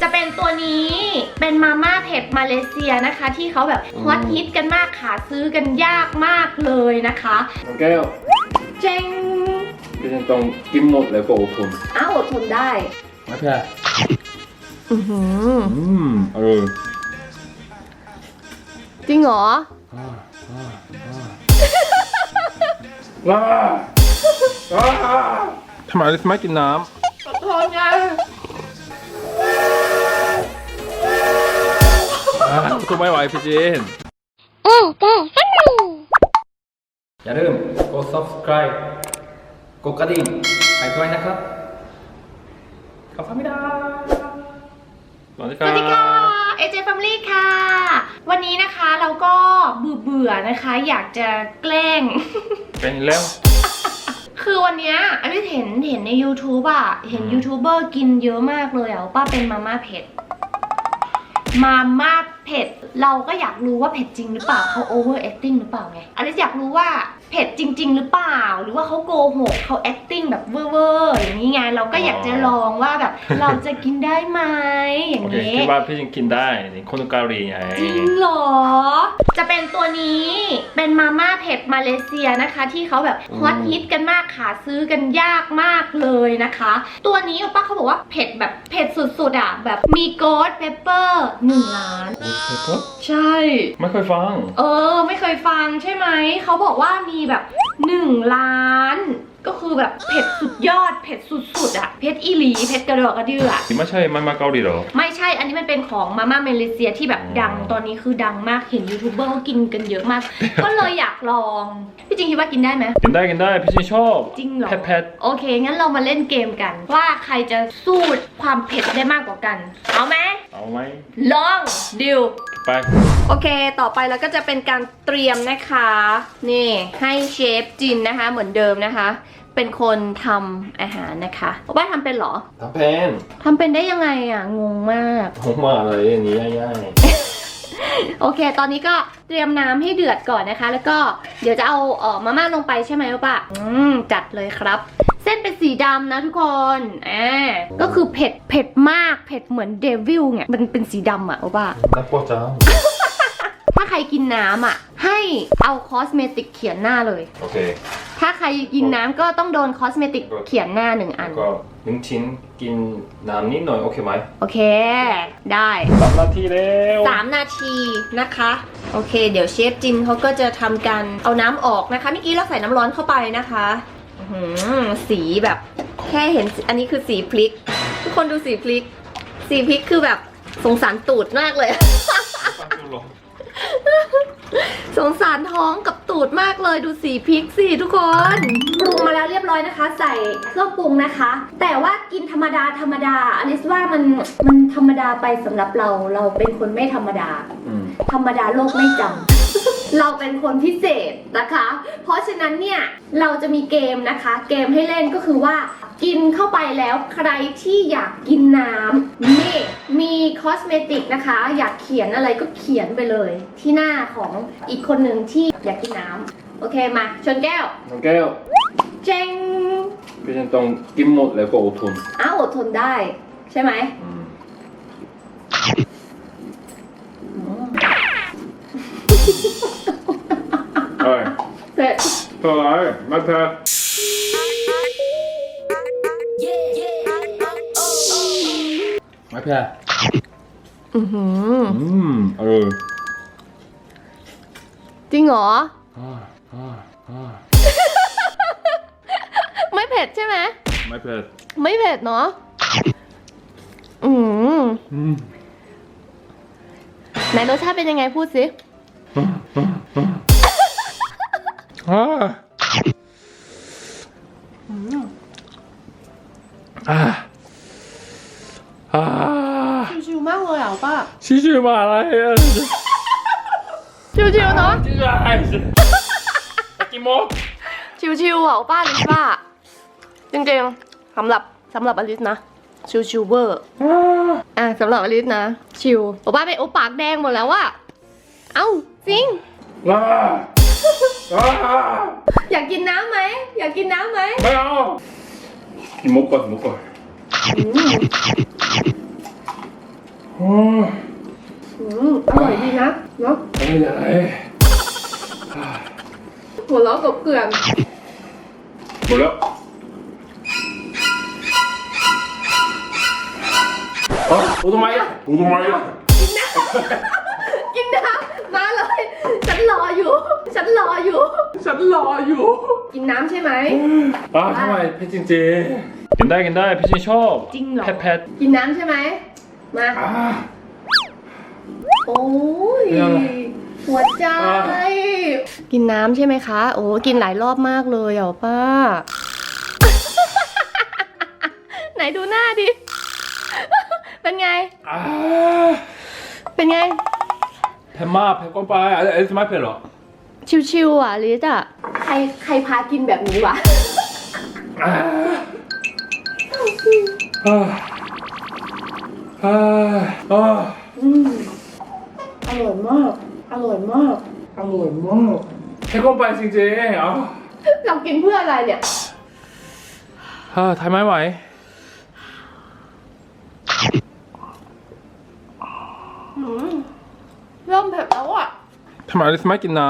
จะเป็นตัวนี้เป็นมาม่าเผ็ดมาเลเซียนะคะ ที่เขาแบบฮอตฮิตกันมากหาซื้อกันยากมากเลยนะคะน้องแก้วเจ๋งพี่ฉันต้องกินหมดเลยก็อดทนอ้าวอดทนได้มาเถอะอือหืออืมเออจริงเหรอว้าว้าทำไมอลิสไม่กินน้อำก็ไม่ไหวพี่จีนเอเกฟันนี่อย่าลืมกด subscribe กดกระดิ่งให้ด้วยนะครับขอบคุณม่ได้สวัสดีสวัสดีค่ะ เอเจฟมลี่ค่ะ วันนี้นะคะเราก็เบื่อเบื่อๆนะคะ อยากจะแกล้ง เป็นแล้ว คือวันเนี้ยอลิซเห็นเห็นใน YouTube อะเห็นยูทูบเบอร์กินเยอะมากเลยอะป้าเป็นมาม่าเผ็ด มาม่าเผ็ด เราก็อยากรู้ว่าเผ็ดจริงหรือเปล่าเขา over acting หรือเปล่าไงอลิสอยากรู้ว่า เผ็ดจริง ๆ หรือเปล่า หรือว่าเขาโกหกเขา acting แบบเวอร์ๆอย่างนี้ไงเราก็อยากจะลองว่าแบบ เราจะกินได้ไหมอย่างโอเคนี้คิดว่าพี่จินกินได้นี่คนเกาหลีไง จริงเหรอ จะเป็นตัวนี้เป็นมาม่าเผ็ดมาเลเซียนะคะ ที่เขาแบบฮอตฮิตกันมากหาซื้อกันยากมากเลยนะคะ ตัวนี้ป้าเขาบอกว่าเผ็ดแบบเผ็ดสุดๆอะแบบมีโกดเปเปอร์หนึ่งล้าน โอ้โหก็ใช่ ไม่เคยฟัง เออ ไม่เคยฟังใช่ไหม เขาบอกว่ามีแบบหนึ่งล้าน ก็คือแบบเผ็ดสุดยอด เผ็ดสุดๆอะเผ็ดอีหลีเผ็ดกระดอกกระเดืออะที่ไม่ใช่มามาเกาหลีเหรอ ไม่ใช่ อันนี้มันเป็นของมาม่ามาเลเซียที่แบบอ๋อดัง ตอนนี้คือดังมาก เห็นยูทูบเบอร์เขากินกันเยอะมาก ก็เลยอยากลอง พี่จริงคิดว่ากินได้ไหม กินได้กินได้พี่จินชอบจริงเหรอเผ็ดโอเค งั้นเรามาเล่นเกมกัน ว่าใครจะสู้ความเผ็ดได้มากกว่ากัน เอาไหมๆเอาไหมลองดิวไปโอเค ต่อไปแล้วก็จะเป็นการเตรียมนะคะ นี่ให้เชฟจินนะคะ เหมือนเดิมนะคะ เป็นคนทำอาหารนะคะว่าทำเป็นเหรอทำแพนทำเป็นได้ยังไงอะ งงมาก ผมมาเลยอันนี้ง่ายโอเค ตอนนี้ก็เตรียมน้ำให้เดือดก่อนนะคะ แล้วก็เดี๋ยวจะเอาเออมาม่าลงไปใช่ไหมโอปะอืม จัดเลยครับ เส้นเป็นสีดำนะทุกคนอ่าก็คือเผ็ดเผ็ดมากเผ็ดเหมือนเดวิลเนี่ยมันเป็นสีดำอะโอปะๆน่ากลัวจังถ้าใครกินน้ำอะให้เอาคอสเมติกเขียนหน้าเลย โอเค ถ้าใครกินน้ำก็ต้องโดนคอสเมติกเขียนหน้าหนึ่งอันก็หนึ่งชิ้นกินน้ำนิดหน่อยโอเคไหมโอเค ได้สามนาทีแล้วสามนาทีนะคะ โอเค เดี๋ยวเชฟจินเขาก็จะทำการเอาน้ำออกนะคะเมื่อกี้เราใส่น้ำร้อนเข้าไปนะคะอื้อหือ สีแบบแค่เห็นอันนี้คือสีพริก ทุกคนดูสีพริก สีพริกคือแบบสงสารตูดมากเลย สงสารท้องกับตูดมากเลยดูสีพริกสิทุกคนปรุงมาแล้วเรียบร้อยนะคะ ใส่เครื่องปรุงนะคะ แต่ว่ากินธรรมดาธรรมดาอลิสว่ามันมันธรรมดาไปสำหรับเราเราเป็นคนไม่ธรรมดาอืมธรรมดาโลกไม่จำ เราเป็นคนพิเศษนะคะ เพราะฉะนั้นเนี่ยเราจะมีเกมนะคะ เกมให้เล่นก็คือว่า กินเข้าไปแล้วใครที่อยากกินน้ำนี่มีคอสเมติกนะคะ อยากเขียนอะไรก็เขียนไปเลย ที่หน้าของอีกคนหนึ่งที่อยากกินน้ำโอเคมา ชนแก้ว น้องแก้วเจงพี่ฉันต้องกินหมดเลยก็อดทนอ้าวอดทนได้ ใช่ไหม อืม เสร็จเท่าไหรมาเถอะไม่แพ้อือหืออืมเออจริงเหรอ อ่าอ่าอ่าไม่เผ็ดใช่ไหม ไม่เผ็ดไม่เผ็ดเนาะอืมอืม ไหนรสชาติเป็นยังไงพูดสิ อ่าอ่าอ่าชิวๆมากเลยอะป้าชิชิมาอะไรอะชิวๆเนาะชิชิอะไรตะกี้โมกชิวๆอะป้าลิสป้าจริงๆสำหรับสำหรับอลิสนะชิวๆเวอร์อะสำหรับอลิสนะ ชิวโอป้าเป็นโอปากแดงหมดแล้วอะเอ้าจริงว้า ว้าอยากกินน้ำไหม อยากกินน้ำไหมไม่เอากินมุกก่อนมุกก่อนอืมอืมอืมอร่อยดีนะเนาะไม่มีอะไรหัวเราะกับเกลือนหมดแล้วอ๋อโอ้ทำไมอะโอ้ทำไมอะกินน้ำมาเลยฉัน รออยู่ ฉันรออยู่ ฉันรออยู่กินน้ำใช่ไหม อ่าทำไมพี่จริงจริงกินได้กินได้พี่จริงชอบจริงเหรอเผ็ดเผ็ดกินน้ำใช่ไหม มา อ่าโอ้ย ไม่เอาเลยหัวใจ อ่ากินน้ำใช่ไหมคะ โอ้กินหลายรอบมากเลยอะป้า ไหนดูหน้าดิ เป็นไง อ่าเป็นไง เผ็ดมากเผ็ดก้นไปอะเอ๊ะทำไมเผ็ดเหรอชิวๆอะลิซอะใครใครพากินแบบนี้วะ อ่าอ่าอ่าอ่าอืมอร่อยมาก อร่อยมาก อร่อยมากเผ็ดก้นไปจริงจริงอะเรากินเพื่ออะไรเนี่ยอ่าทำไม่ไหว อืม เริ่มเผ็ดแล้วอะทำไมอลิสไม่กินน้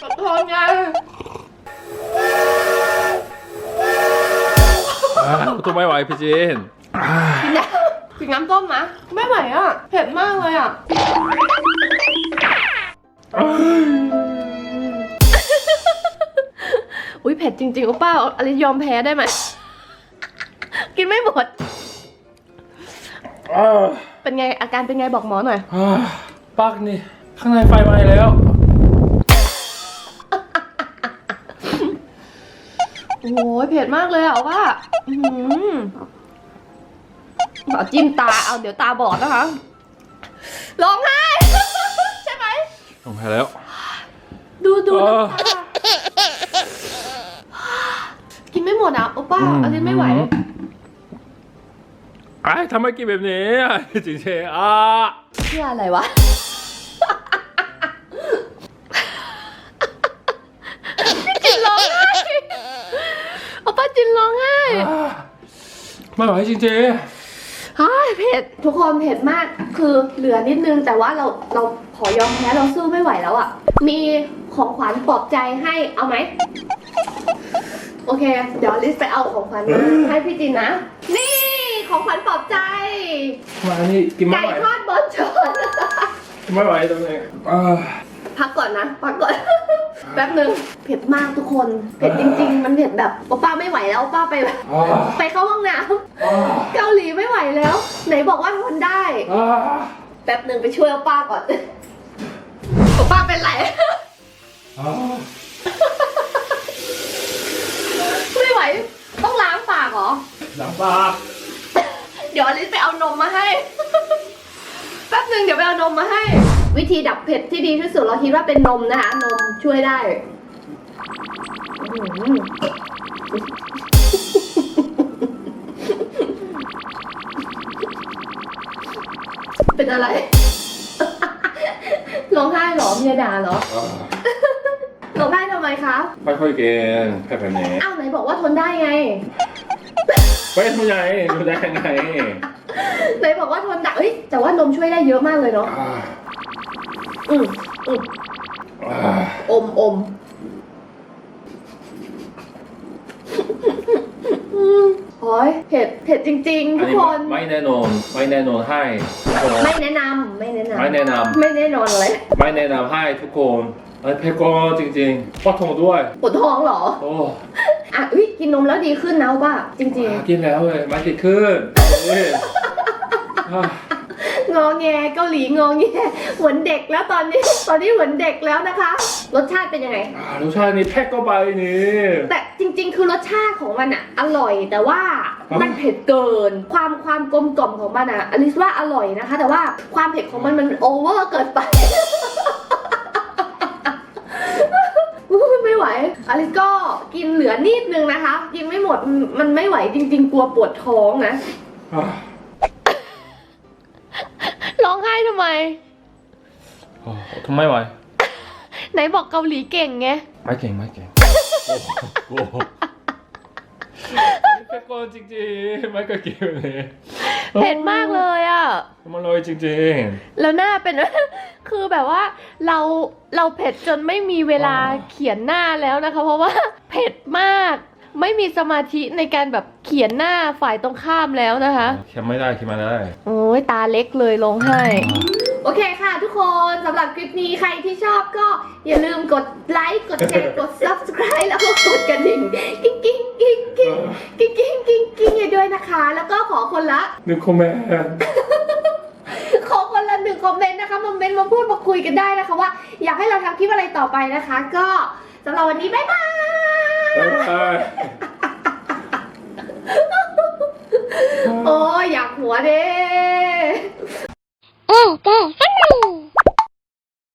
ขอโทษไงำอ่าตัวไม่ไหวพี่จีนอ่ากินน้ำกินน้ำต้มนะ ไม่ไหวอะ เผ็ดมากเลยอะ อุ้ยเผ็ดจริงๆโอป้าอลิซยอมแพ้ได้ไหม กินไม่หมด อ่าเป็นไงอาการเป็นไงบอกหมอหน่อย อ่าปากนี่ ข้างในไฟไหม้แล้ว โอ้โหเผ็ดมากเลยอะว่าอือหือเอาจิ้มตา เอาเดี๋ยวตาบอดนะคะ ร้องไห้ ใช่ไหม ลงไปแล้ว ดูดูเออน้ำตากินไม่หมดอะโอป้าอลิซไม่ไหว ไอ้ทำไมกินแบบนี้อะจริงๆอะ เพื่ออะไรวะ จินร้องไห้โอป้าจินร้องไห้ อ่า ไม่ไหวจริงเฮ้ยเผ็ดทุกคนเผ็ดมากคือเหลือนิดนึงแต่ว่าเราเราขอยอมแพ้เราสู้ไม่ไหวแล้วอะ่ะ มีของขวัญปลอบใจให้เอาไหม โอเค เดี๋ยวลิสไปเอาของขวัญมาให้พี่จินนะ นี่ของขวัญปลอบใจๆมาอันนี้กินไม่ไก่ไหวทอดบนชนไม่ไหวตรงนี้อ่าพักก่อนนะ พักก่อน แป๊บหนึ่งเผ็ดมากทุกคนเผ็ดจริง ๆ มันเผ็ดแบบโอป้าไม่ไหวแล้วโอป้าไปแบบอ่าไปเข้าห้องน้อ่าำเกาหลีไม่ไหวแล้ว ไหนบอกว่าทนได้อ่าแป๊บหนึ่งไปช่วยโอป้าก่อนโอป้าเป็นไรอ่าไม่ไหว ต้องล้างปากเหรอหลังปากเดี๋ยวอลิซไปเอานมมาให้ แป๊บหนึ่งเดี๋ยวไปเอานมมาให้ วิธีดับเผ็ดที่ดีที่สุดเราคิดว่าเป็นนมนะคะนม ช่วยได้อื้อหือเป็นอะไร ร้องไห้เหรอเมียด่าเหรออ่าร้องไห้ทำไมคะไม่ค่อยเก่งแค่แบบนี้อ้าวไหนบอกว่าทนได้ไง ไม่ทำไงดูได้ยังไงไหนบอกว่าทนได้เอ้ยแต่ว่านมช่วยได้เยอะมากเลยเนาะ อ่าอืมอืม อ่าอมอมอืมโอ้ยเผ็ดเผ็ดจริงๆอัทุนกนี้คน ไม่แน่นอนไม่แน่นอนให้ทุกคนไม่แนะนำไม่แนะนำไม่แนะนำไม่แน่นอนเลยไม่แนะนำให้ทุกคนไอ้เพโกจริงๆปวดท้องด้วยปวดท้องเหรอโอ้อะอุ้ยกินนมแล้วดีขึ้นนะป่ะจริงกินแล้วเลยไม่ติดขึ้นเอ้ยอ่าๆ งอแงเกาหลีงอแงเหมือนเด็กแล้วตอนนี้ตอนนี้เหมือนเด็กแล้วนะคะ รสชาติเป็นยังไง อ่ารสชาตินี้แพ็กก็ไปนี่ แต่จริง ๆ คือรสชาติของมันอะอร่อยแต่ว่าครับมันเผ็ดเกิน ความความกลมกล่อมของมันอะอลิสว่าอร่อยนะคะ แต่ว่าความเผ็ดของมันมันโอเวอร์เกินไปอุ๊ยไม่ไหวอลิสก็กินเหลือนิดนึงนะคะ กินไม่หมดมันมันไม่ไหวจริง ๆ กลัวปวดท้องนะ อ่าร้องไห้ ทำไมโอ้ทำไมไหวไหนบอกเกาหลีเก่งไงไม่เก่งไม่เก่งโอ้โหเผ็ดก่อนจริงๆไม่เคยกินเลยเผ็ดมากเลยอะมันอร่อยจริงแล้วหน้าเป็น คือแบบว่าเราเราเผ็ดจนไม่มีเวลาเขียนหน้าแล้วนะคะ เพราะว่าเผ็ดมาก ไม่มีสมาธิในการแบบเขียนหน้าฝ่ายตรงข้ามแล้วนะคะๆเคี้ยวไม่ได้เคี้ยวไม่ได้ โอ้ยตาเล็กเลยร้องไห้ โอเคค่ะทุกคนสำหรับคลิปนี้ใครที่ชอบก็อย่าลืมกดไลค์กดแชร์กด subscribe แล้วก็กดกระดิ่งกิ๊งกิ๊งกิ๊งกิ๊งกิ๊งกิ๊งกิ๊งกิ๊งให้ด้วยนะคะ แล้วก็ขอคนละ หนึ่งคอมเมนต์ขอคนละหนึ่งคอมเมนต์นะคะมาเมนต์มาพูดมาคุยกันได้นะคะว่า อยากให้เราทำคลิปอะไรต่อไปนะคะ ก็สำหรับวันนี้บ๊ายบาย บ๊ายบายโอ้ยอยากหัวเด้เออเก้ฟันหนึ่ง